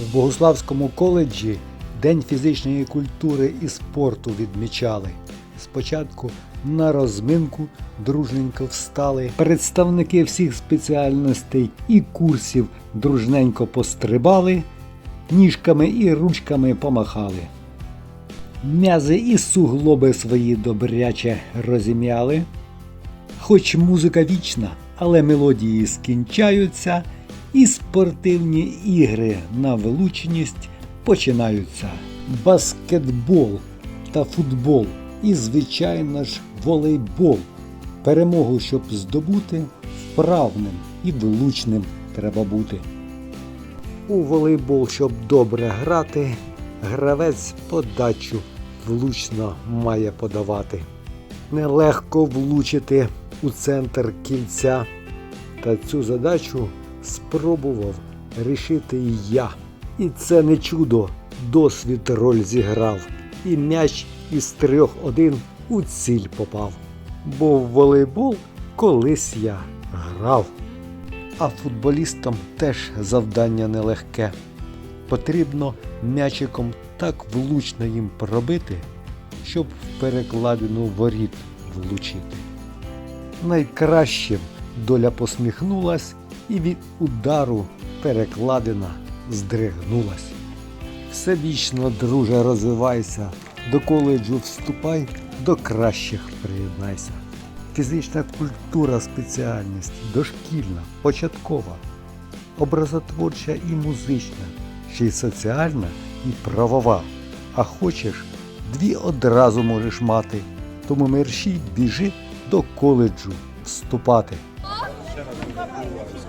В Богуславському коледжі День фізичної культури і спорту відмічали. Спочатку на розминку дружненько встали. Представники всіх спеціальностей і курсів дружненько пострибали, ніжками і ручками помахали. М'язи і суглоби свої добряче розім'яли. Хоч музика вічна, але мелодії скінчаються, і спортивні ігри на влучність починаються. Баскетбол та футбол, і, звичайно ж, волейбол. Перемогу, щоб здобути, вправним і влучним треба бути. У волейбол, щоб добре грати, гравець подачу влучно має подавати. Нелегко влучити у центр кільця. Та цю задачу спробував рішити і я. І це не чудо, досвід роль зіграв. І м'яч із трьох один у ціль попав. Бо в волейбол колись я грав. А футболістам теж завдання нелегке. Потрібно м'ячиком так влучно їм пробити, щоб в перекладину воріт влучити. Найкращим доля посміхнулась і від удару перекладина здригнулась. Всебічно, друже, розвивайся, до коледжу вступай, до кращих приєднайся. Фізична культура спеціальність дошкільна, початкова, образотворча і музична, ще й соціальна і правова. А хочеш, дві одразу можеш мати, тому мерщій біжи до коледжу вступати. Thank you.